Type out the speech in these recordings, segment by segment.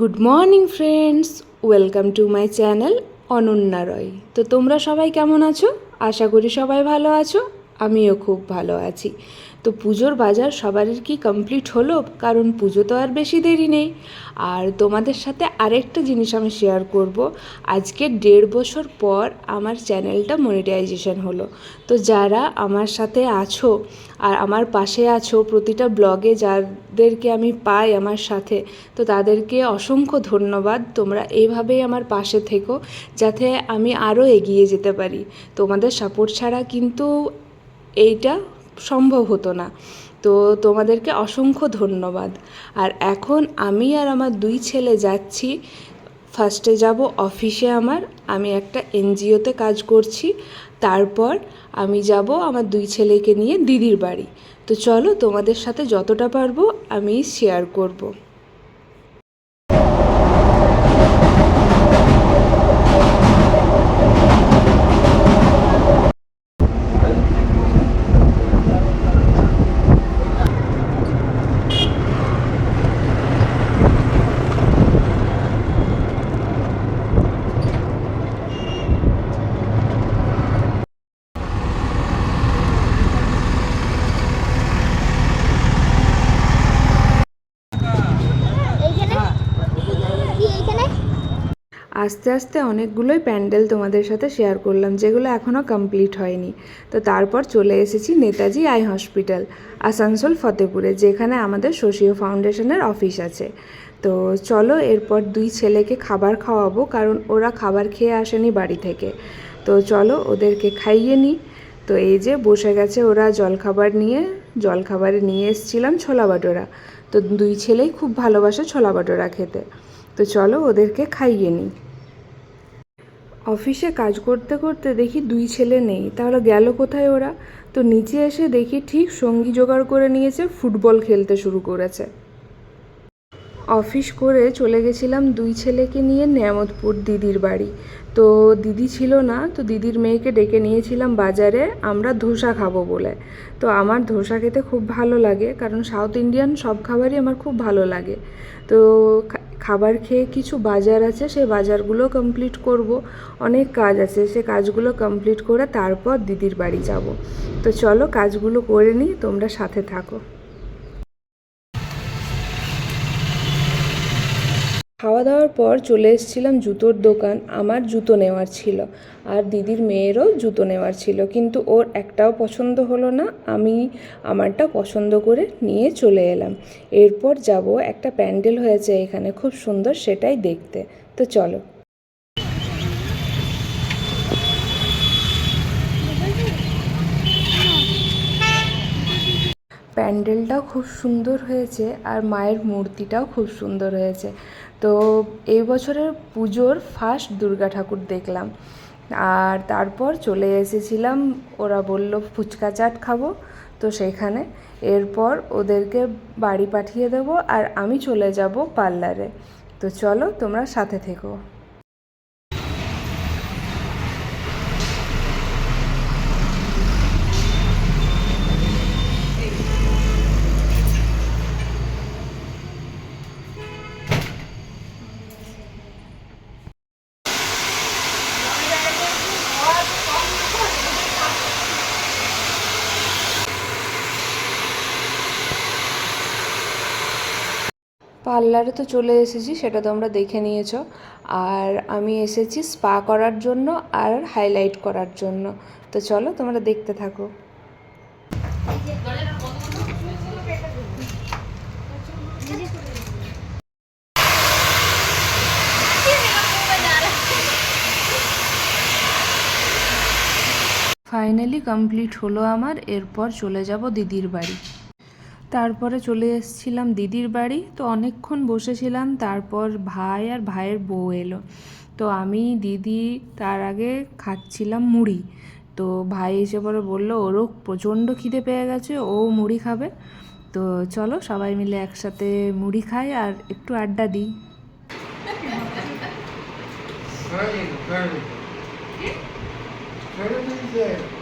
Good morning friends welcome to my channel Ananya Roy তো তোমরা সবাই কেমন আছো? আশা করি সবাই ভালো আছো। আমিও খুব ভালো আছি। তো পুজোর বাজার সবারই কি কমপ্লিট হলো? কারণ পুজো তো আর বেশি দেরি নেই। আর তোমাদের সাথে আরেকটা জিনিস আমি শেয়ার করব। আজকে দেড় বছর পর আমার চ্যানেলটা মনিটাইজেশন হলো। তো যারা আমার সাথে আছো আর আমার পাশে আছো, প্রতিটা ব্লগে যাদেরকে আমি পাই আমার সাথে, তো তাদেরকে অসংখ্য ধন্যবাদ। তোমরা এইভাবেই আমার পাশে থেকো, যাতে আমি আরও এগিয়ে যেতে পারি। তোমাদের সাপোর্ট ছাড়া কিন্তু এইটা সম্ভব হতো না। তো তোমাদেরকে অসংখ্য ধন্যবাদ। আর এখন আমি আর আমার দুই ছেলে যাচ্ছি। ফার্স্টে যাব অফিসে আমার। আমি একটা এনজিওতে কাজ করছি। তারপর আমি যাব আমার দুই ছেলেকে নিয়ে দিদির বাড়ি। তো চলো তোমাদের সাথে যতটা পারব আমি শেয়ার করব। এইখানে কি এইখানে আস্তে আস্তে অনেকগুলোই প্যান্ডেল তোমাদের সাথে শেয়ার করলাম, যেগুলো এখনও কমপ্লিট হয়নি। তো তারপর চলে এসেছি নেতাজি আই হসপিটাল, আসানসোল, ফতেপুরে, যেখানে আমাদের সোশিও ফাউন্ডেশনের অফিস আছে। তো চলো এরপর দুই ছেলেকে খাবার খাওয়াবো, কারণ ওরা খাবার খেয়ে আসেনি বাড়ি থেকে। তো চলো ওদেরকে খাইয়ে নিই। তো এই যে বসে গেছে ওরা জলখাবার নিয়ে, জলখাবারে নিয়ে এসেছিলাম ছোলা বাটোরা। তো দুই ছেলেই খুব ভালোবাসে ছোলা বাটোরা খেতে। তো চলো ওদেরকে খাইয়ে নিই। অফিসে কাজ করতে করতে দেখি দুই ছেলে নেই, তাহলে গেল কোথায় ওরা? তো নিচে এসে দেখি ঠিক সঙ্গী জোগাড় করে নিয়েছে, ফুটবল খেলতে শুরু করেছে। অফিস করে চলে গেছিলাম দুই ছেলেকে নিয়ে নিয়ামতপুর দিদির বাড়ি। তো দিদি ছিল না, তো দিদির মেয়েকে ডেকে নিয়েছিলাম বাজারে, আমরা ধোসা খাব বলে। তো আমার ধোসা খেতে খুব ভালো লাগে, কারণ সাউথ ইন্ডিয়ান সব খাবারই আমার খুব ভালো লাগে। তো খাবার খেয়ে কিছু বাজার আছে, সেই বাজারগুলো কমপ্লিট করব। অনেক কাজ আছে, সে কাজগুলো কমপ্লিট করে তারপর দিদির বাড়ি যাব। তো চলো কাজগুলো করে নিই, তোমরা সাথে থাকো। খাওয়া দাওয়ার পর চলে এসেছিলাম জুতোর দোকান। আমার জুতো নেওয়ার ছিল আর দিদির মেয়েরও জুতো নেওয়ার ছিল। কিন্তু ওর একটাও পছন্দ হলো না। আমি আমারটা পছন্দ করে নিয়ে চলে এলাম। এরপর যাব, একটা প্যান্ডেল হয়েছে এখানে, খুব সুন্দর সেটাই দেখতে। তো চলো। প্যান্ডেলটাও খুব সুন্দর হয়েছে আর মায়ের মূর্তিটাও খুব সুন্দর হয়েছে। তো এই বছরের পুজোর ফার্স্ট দুর্গা ঠাকুর দেখলাম। আর তারপর চলে এসেছিলাম, ওরা বলল ফুচকা চাট খাব, তো সেখানে এরপর ওদেরকে বাড়ি পাঠিয়ে দেব আর আমি চলে যাব পার্লারে। তো চলো তোমরা সাথে থেকো। পার্লারে তো চলে এসেছি, সেটা তোমরা দেখে নিয়েছো। আর আমি এসেছি স্পা করার জন্য আর হাইলাইট করার জন্য। তো চলো তোমরা দেখতে থাকো। ফাইনালি কমপ্লিট হলো আমার, এরপর চলে যাব দিদির বাড়ি। তারপরে চলে এসেছিলাম দিদির বাড়ি। তো অনেকক্ষণ বসেছিলাম, তারপর ভাই আর ভাইয়ের বউ এলো। তো আমি, দিদি, তার আগে খাচ্ছিলাম মুড়ি। তো ভাই এসে পরে বলল, ওরও প্রচণ্ড খিদে পেয়ে গেছে, ও মুড়ি খাবে। তো চলো সবাই মিলে একসাথে মুড়ি খাই আর একটু আড্ডা দিই। আমি রাখি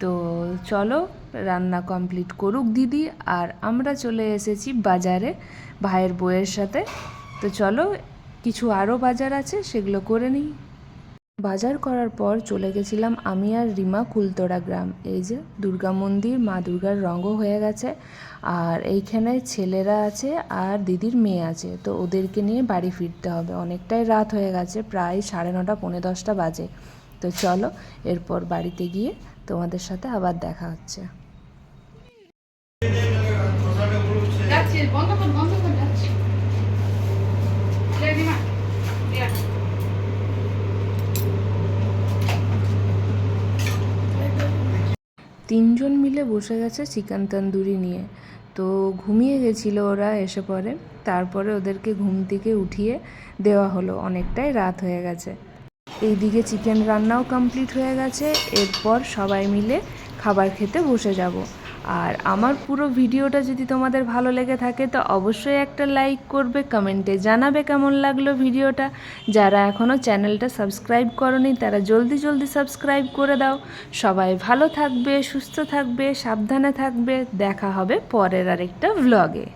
তো চলো, রান্না কমপ্লিট করুক দিদি। আর আমরা চলে এসেছি বাজারে ভাইয়ের বইয়ের সাথে। তো চলো, কিছু আরও বাজার আছে, সেগুলো করে নিই। বাজার করার পর চলে গেছিলাম আমি আর রিমা কুলতোড়া গ্রাম। এই যে দুর্গা মন্দির, মা দুর্গার রঙও হয়ে গেছে। আর এইখানে ছেলেরা আছে আর দিদির মেয়ে আছে। তো ওদেরকে নিয়ে বাড়ি ফিরতে হবে। অনেকটাই রাত হয়ে গেছে, প্রায় সাড়ে নটা, পৌনে দশটা বাজে। তো চলো, এরপর বাড়িতে গিয়ে তোমাদের সাথে আবার দেখা হচ্ছে। তিনজন মিলে বসে গেছে চিকেন তন্দুরি নিয়ে। তো ঘুমিয়ে গেছিল ওরা এসে পরে। তারপরে ওদেরকে ঘুম থেকে উঠিয়ে দেওয়া হলো। অনেকটাই রাত হয়ে গেছে। এইদিকে চিকেন রান্নাও কমপ্লিট হয়ে গেছে। এরপর সবাই মিলে খাবার খেতে বসে যাব। আর আমার পুরো ভিডিওটা যদি তোমাদের ভালো লেগে থাকে, তো অবশ্যই একটা লাইক করবে, কমেন্টে জানাবে কেমন লাগল ভিডিওটা। যারা এখনও চ্যানেলটা সাবস্ক্রাইব করনি, তারা জলদি জলদি সাবস্ক্রাইব করে দাও। সবাই ভালো থাকবে, সুস্থ থাকবে, সাবধানে থাকবে। দেখা হবে পরের আরেকটা ভ্লগে